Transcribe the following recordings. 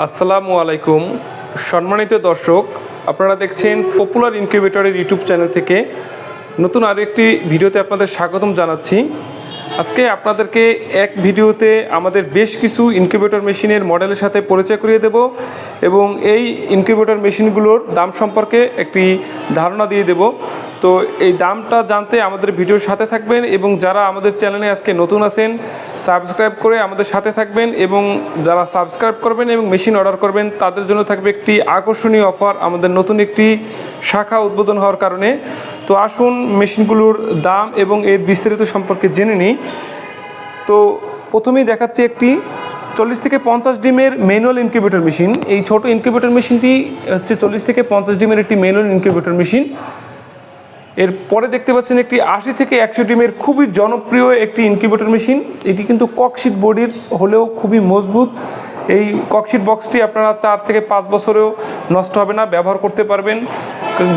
আসসালামু আলাইকুম। সম্মানিত দর্শক, আপনারা দেখছেন পপুলার ইনকিউবেটরের ইউটিউব চ্যানেল থেকে নতুন আরেকটি ভিডিওতে আপনাদের স্বাগতম জানাচ্ছি। আজকে আপনাদেরকে এক ভিডিওতে আমাদের বেশ কিছু ইনকিউবেটর মেশিনের মডেলের সাথে পরিচয় করিয়ে দেব এবং এই ইনকিউবেটর মেশিনগুলোর দাম সম্পর্কে একটি ধারণা দিয়ে দেব। তো এই দামটা জানতে আমাদের ভিডিওর সাথে থাকবেন এবং যারা আমাদের চ্যানেলে আজকে নতুন আছেন সাবস্ক্রাইব করে আমাদের সাথে থাকবেন এবং যারা সাবস্ক্রাইব করবেন এবং মেশিন অর্ডার করবেন, তাদের জন্য থাকবে একটি আকর্ষণীয় অফার আমাদের নতুন একটি শাখা উদ্বোধন হওয়ার কারণে। তো আসুন মেশিনগুলোর দাম এবং এর বিস্তারিত সম্পর্কে জেনে নিই। তো প্রথমেই দেখাচ্ছি একটি চল্লিশ থেকে পঞ্চাশ ডিমের ম্যানুয়াল ইনকিউবেটর মেশিন এই ছোট ইনকিউবেটর মেশিনটি হচ্ছে চল্লিশ থেকে পঞ্চাশ ডিমের একটি ম্যানুয়াল ইনকিউবেটর মেশিন এর পরে দেখতে পাচ্ছেন একটি আশি থেকে একশো ডিমের খুবই জনপ্রিয় একটি ইনকিউবেটর মেশিন এটি কিন্তু ককশিট বডির হলেও খুবই মজবুত। এই ককশিট বক্সটি আপনারা চার থেকে পাঁচ বছরেও নষ্ট হবে না, ব্যবহার করতে পারবেন।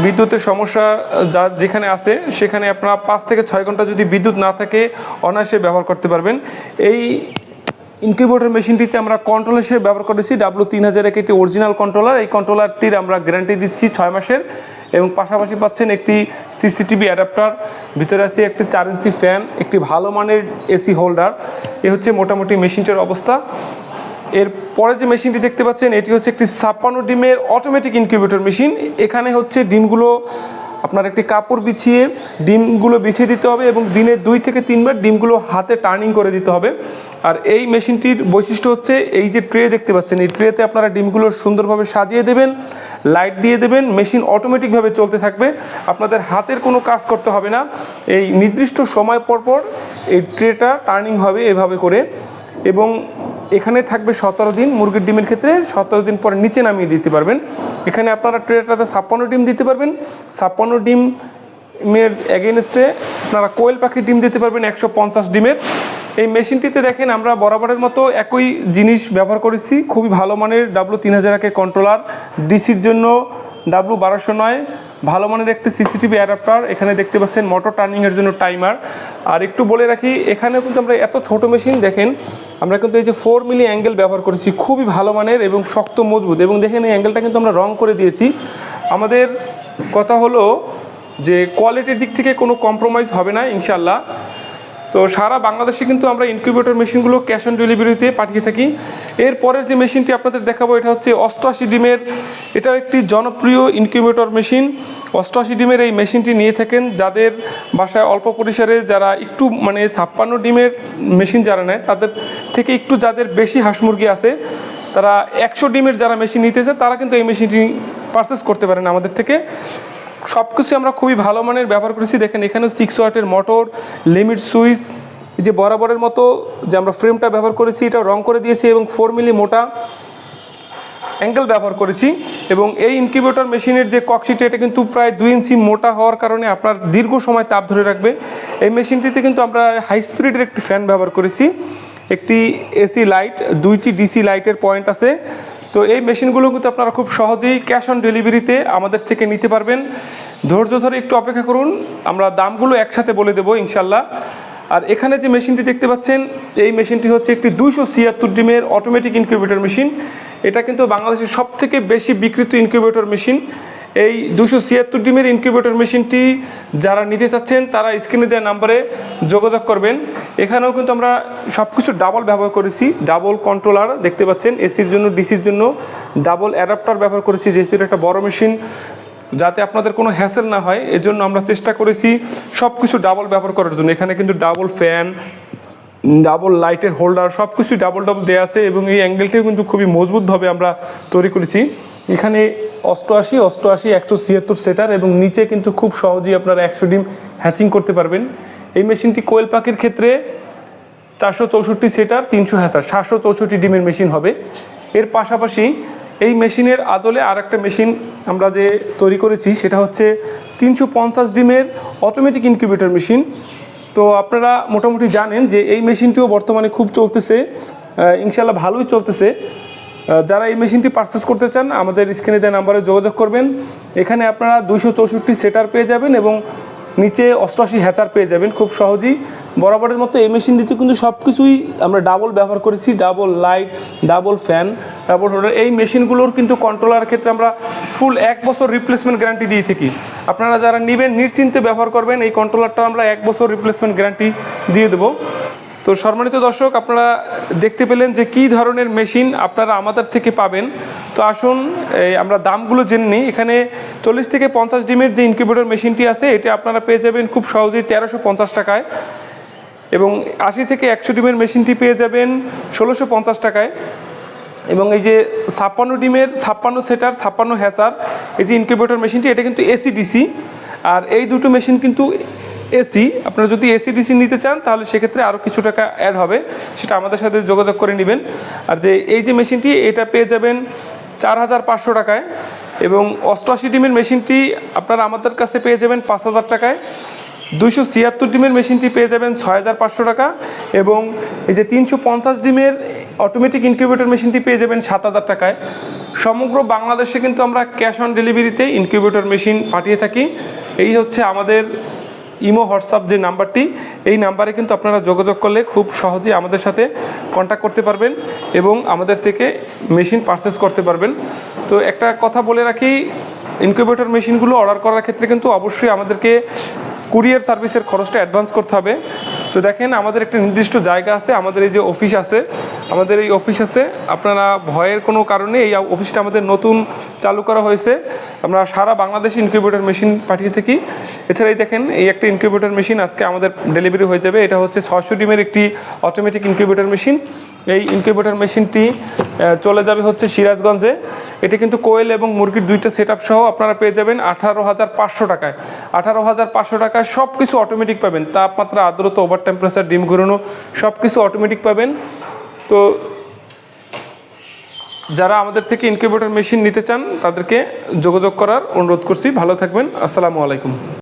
বিদ্যুতের সমস্যা যা যেখানে আছে, সেখানে আপনারা পাঁচ থেকে ছয় ঘণ্টা যদি বিদ্যুৎ না থাকে, অনায়াসে ব্যবহার করতে পারবেন। এই ইনকিউবেটর মেশিনটিতে আমরা কন্ট্রোল হিসেবে ব্যবহার করেছি। ডাব্লু তিন হাজার একটি অরিজিনাল কন্ট্রোলার এই কন্ট্রোলারটির আমরা গ্যারান্টি দিচ্ছি ছয় মাসের এবং পাশাপাশি পাচ্ছেন একটি সিসিটিভি অ্যাডাপ্টার ভিতরে আছে একটি চার ইঞ্চি ফ্যান একটি ভালো মানের এসি হোল্ডার এ হচ্ছে মোটামুটি মেশিনটার অবস্থা। এর পরে যে মেশিনটি দেখতে পাচ্ছেন, এটি হচ্ছে একটি ছাপ্পান্ন ডিমের অটোমেটিক ইনকিউবেটর মেশিন এখানে হচ্ছে ডিমগুলো আপনার একটি কাপড় বিছিয়ে ডিমগুলো বিছিয়ে দিতে হবে এবং দিনে দুই থেকে তিনবার ডিমগুলো হাতে টার্নিং করে দিতে হবে। আর এই মেশিনটির বৈশিষ্ট্য হচ্ছে এই যে ট্রে দেখতে পাচ্ছেন, এই ট্রেতে আপনারা ডিমগুলো সুন্দরভাবে সাজিয়ে দেবেন, লাইট দিয়ে দেবেন, মেশিন অটোমেটিকভাবে চলতে থাকবে। আপনাদের হাতের কোনো কাজ করতে হবে না। এই নির্দিষ্ট সময় পর পর এই ট্রেটা টার্নিং হবে এভাবে করে। এবং এখানে থাকবে সতেরো দিন মুরগির ডিমের ক্ষেত্রে সতেরো দিন পরে নিচে নামিয়ে দিতে পারবেন। এখানে আপনারা ট্রেটাতে ছাপ্পান্ন ডিম দিতে পারবেন। ছাপ্পান্ন ডিমের এগেনস্টে আপনারা কোয়েল পাখির ডিম দিতে পারবেন একশো পঞ্চাশ ডিমের। এই মেশিনটিতে দেখেন আমরা বরাবরের মতো একই জিনিস ব্যবহার করেছি। খুবই ভালো মানের ডাব্লু তিন হাজার একের কন্ট্রোলার ডিসির জন্য ডাব্লু বারোশো নয় ভালো মানের একটি সিসিটিভি অ্যাডাপ্টার। এখানে দেখতে পাচ্ছেন মোটর টার্নিংয়ের জন্য টাইমার। আর একটু বলে রাখি, এখানেও কিন্তু আমরা এত ছোট মেশিন, দেখেন, আমরা কিন্তু এই যে ফোর মিলি অ্যাঙ্গেল ব্যবহার করেছি, খুবই ভালো মানের এবং শক্ত মজবুত। এবং দেখেন, এই অ্যাঙ্গেলটা কিন্তু আমরা রং করে দিয়েছি। আমাদের কথা হলো যে কোয়ালিটির দিক থেকে কোনো কম্প্রোমাইজ হবে না ইনশাল্লাহ তো সারা বাংলাদেশে কিন্তু আমরা ইনকিউবেটর মেশিনগুলো ক্যাশ অন ডেলিভারিতে পাঠিয়ে থাকি। এরপরের যে মেশিনটি আপনাদের দেখাবো, এটা হচ্ছে অষ্টআশি ডিমের, এটাও একটি জনপ্রিয় ইনকিউবেটর মেশিন অষ্টআশি ডিমের এই মেশিনটি নিয়ে থাকেন, যাদের বাসায় অল্প পরিসরে যারা একটু মানে ছাপ্পান্ন ডিমের মেশিন যারা নেয়, তাদের থেকে একটু যাদের বেশি হাঁস মুরগি আছে, তারা একশো ডিমের যারা মেশিন নিতে চায়, তারা কিন্তু এই মেশিনটি পারচেস করতে পারেন আমাদের থেকে। সব কিছু আমরা খুবই ভালো মানের ব্যবহার করেছি। দেখেন এখানেও সিক্স ওয়াটের মোটর লিমিট সুইচ যে বরাবরের মতো যে আমরা ফ্রেমটা ব্যবহার করেছি এটা রং করে দিয়েছি এবং ফোর মিলি মোটা অ্যাঙ্গেল ব্যবহার করেছি এবং এই ইনকিউবেটর মেশিনের যে ককশিট এটা কিন্তু প্রায় দুই ইঞ্চি মোটা হওয়ার কারণে আপনার দীর্ঘ সময় তাপ ধরে রাখবে। এই মেশিনটিতে কিন্তু আমরা হাই স্পিডের একটি ফ্যান ব্যবহার করেছি। একটি এসি লাইট দুইটি ডিসি লাইটের পয়েন্ট আছে। তো এই মেশিনগুলো কিন্তু আপনারা খুব সহজেই ক্যাশ অন ডেলিভারিতে আমাদের থেকে নিতে পারবেন। ধৈর্য ধরে একটু অপেক্ষা করুন, আমরা দামগুলো একসাথে বলে দেবো ইনশাল্লাহ আর এখানে যে মেশিনটি দেখতে পাচ্ছেন, এই মেশিনটি হচ্ছে একটি দুইশো ছিয়াত্তর ডিমের অটোমেটিক ইনকিউবেটর মেশিন এটা কিন্তু বাংলাদেশের সব থেকে বেশি বিক্রিত ইনকিউবেটর মেশিন এই দুশো ছিয়াত্তর ডিমের ইনকিউবেটর মেশিনটি যারা নিতে চাচ্ছেন, তারা স্ক্রিনে দেওয়া নাম্বারে যোগাযোগ করবেন। এখানেও কিন্তু আমরা সব কিছু ডাবল ব্যবহার করেছি ডাবল কন্ট্রোলার দেখতে পাচ্ছেন এসির জন্য ডিসির জন্য ডাবল অ্যাডাপ্টার ব্যবহার করেছি, যেহেতু একটা বড় মেশিন যাতে আপনাদের কোনো হ্যাসেল না হয়, এজন্য আমরা চেষ্টা করেছি সব কিছু ডাবল ব্যবহার করার জন্য। এখানে কিন্তু ডাবল ফ্যান ডাবল লাইটের হোল্ডার সব কিছুই ডাবল ডাবল দেওয়া আছে এবং এই অ্যাঙ্গেলটিও কিন্তু খুবই মজবুতভাবে আমরা তৈরি করেছি। এখানে অষ্টআশি অষ্টআশি, একশো ছিয়াত্তর সেটার এবং নিচে কিন্তু খুব সহজেই আপনারা একশো ডিম হ্যাচিং করতে পারবেন। এই মেশিনটি কোয়েল পাখির ক্ষেত্রে চারশো চৌষট্টি সেটার তিনশো হ্যাচার সাতশো চৌষট্টি ডিমের মেশিন হবে। এর পাশাপাশি এই মেশিনের আদলে আর একটা মেশিন আমরা যে তৈরি করেছি, সেটা হচ্ছে তিনশো পঞ্চাশ ডিমের অটোমেটিক ইনকিউবেটর মেশিন তো আপনারা মোটামুটি জানেন যে এই মেশিনটিও বর্তমানে খুব চলতেছে ইনশাল্লাহ ভালোই চলতেছে। যারা এই মেশিনটি পারচেস করতে চান, আমাদের স্ক্রিনে দেওয়া নাম্বারে যোগাযোগ করবেন। এখানে আপনারা দুশো চৌষট্টি সেটার পেয়ে যাবেন এবং নিচে অষ্টআশি হ্যাচার পেয়ে যাবেন খুব সহজেই। বরাবরের মতো এই মেশিন দিতে কিন্তু সব কিছুই আমরা ডাবল ব্যবহার করেছি double light double fan double holder এই মেশিনগুলোর কিন্তু কন্ট্রোলার ক্ষেত্রে আমরা ফুল এক বছর রিপ্লেসমেন্ট গ্যারান্টি দিয়ে থাকি। আপনারা যারা নেবেন, নিশ্চিন্তে ব্যবহার করবেন, এই কন্ট্রোলারটা আমরা এক বছর রিপ্লেসমেন্ট গ্যারান্টি দিয়ে দেবো। তো সম্মানিত দর্শক, আপনারা দেখতে পেলেন যে কী ধরনের মেশিন আপনারা আমাদের থেকে পাবেন। তো আসুন আমরা দামগুলো জেনে নিই। এখানে চল্লিশ থেকে পঞ্চাশ ডিমের যে ইনকিউবেটর মেশিনটি আছে, এটা আপনারা পেয়ে যাবেন খুব সহজেই তেরোশো পঞ্চাশ টাকায়। এবং আশি থেকে একশো ডিমের মেশিনটি পেয়ে যাবেন ষোলোশো পঞ্চাশ টাকায়। এবং এই যে ছাপ্পান্ন ডিমের, ছাপ্পান্ন সেটার, ছাপ্পান্ন হ্যাসার এই যে ইনকিউবেটর মেশিনটি, এটা কিন্তু এসি ডিসি আর এই দুটো মেশিন কিন্তু এসি আপনারা যদি এসি ডিসি নিতে চান, তাহলে সেক্ষেত্রে আরও কিছু টাকা অ্যাড হবে। সেটা আমাদের সাথে যোগাযোগ করে নেবেন। আর যে এই যে মেশিনটি, এটা পেয়ে যাবেন চার হাজার পাঁচশো টাকায়। এবং অষ্টআশি ডিমের মেশিনটি আপনারা আমাদের কাছে পেয়ে যাবেন পাঁচ হাজার টাকায়। দুইশো ছিয়াত্তর ডিমের মেশিনটি পেয়ে যাবেন ছয় হাজার পাঁচশো টাকা। এবং এই যে তিনশো পঞ্চাশ ডিমের অটোমেটিক ইনকিউবেটর মেশিনটি পেয়ে যাবেন সাত হাজার টাকায়। সমগ্র বাংলাদেশে কিন্তু আমরা ক্যাশ অন ডেলিভারিতে ইনকিউবেটর মেশিন পাঠিয়ে থাকি। এই হচ্ছে আমাদের ইমো, হোয়াটসঅ্যাপ যে নাম্বারটি, এই নাম্বারে কিন্তু আপনারা যোগাযোগ করলে খুব সহজেই আমাদের সাথে কন্ট্যাক্ট করতে পারবেন এবং আমাদের থেকে মেশিন পারচেস করতে পারবেন। তো একটা কথা বলে রাখি ইনকিউবেটর মেশিনগুলো অর্ডার করার ক্ষেত্রে কিন্তু অবশ্যই আমাদেরকে কুরিয়ার সার্ভিসের খরচটা অ্যাডভান্স করতে হবে। তো দেখেন, আমাদের একটা নির্দিষ্ট জায়গা আছে, আমাদের এই যে অফিস আছে, আমাদের এই অফিস আছে। আপনারা ভয়ের কোনো কারণে এই অফিসটা আমাদের নতুন চালু করা হয়েছে। আমরা সারা বাংলাদেশে ইনকিউবেটর মেশিন পাঠিয়ে থাকি। এছাড়াই দেখেন, এই একটা ইনকিউবেটর মেশিন আজকে আমাদের ডেলিভারি হয়ে যাবে। এটা হচ্ছে ছশো ডিমের একটি অটোমেটিক ইনকিউবেটর মেশিন এই ইনকিউবেটর মেশিনটি চলে যাবে হচ্ছে সিরাজগঞ্জে। এটি কিন্তু কোয়েল এবং মুরগির দুইটা সেট সহ আপনারা পেয়ে যাবেন আঠারো হাজার পাঁচশো টাকায়। আঠারো হাজার পাঁচশো টাকায় সব কিছু অটোমেটিক পাবেন। তাপমাত্রা, আর্দ্রতা ওভার টেম্পারেচার ডিম ঘুরানো সব কিছু অটোমেটিক পাবেন। তো যারা আমাদের থেকে ইনকিউবেটর মেশিন নিতে চান, তাদেরকে যোগাযোগ করার অনুরোধ করছি। ভালো থাকবেন। আসসালামু আলাইকুম।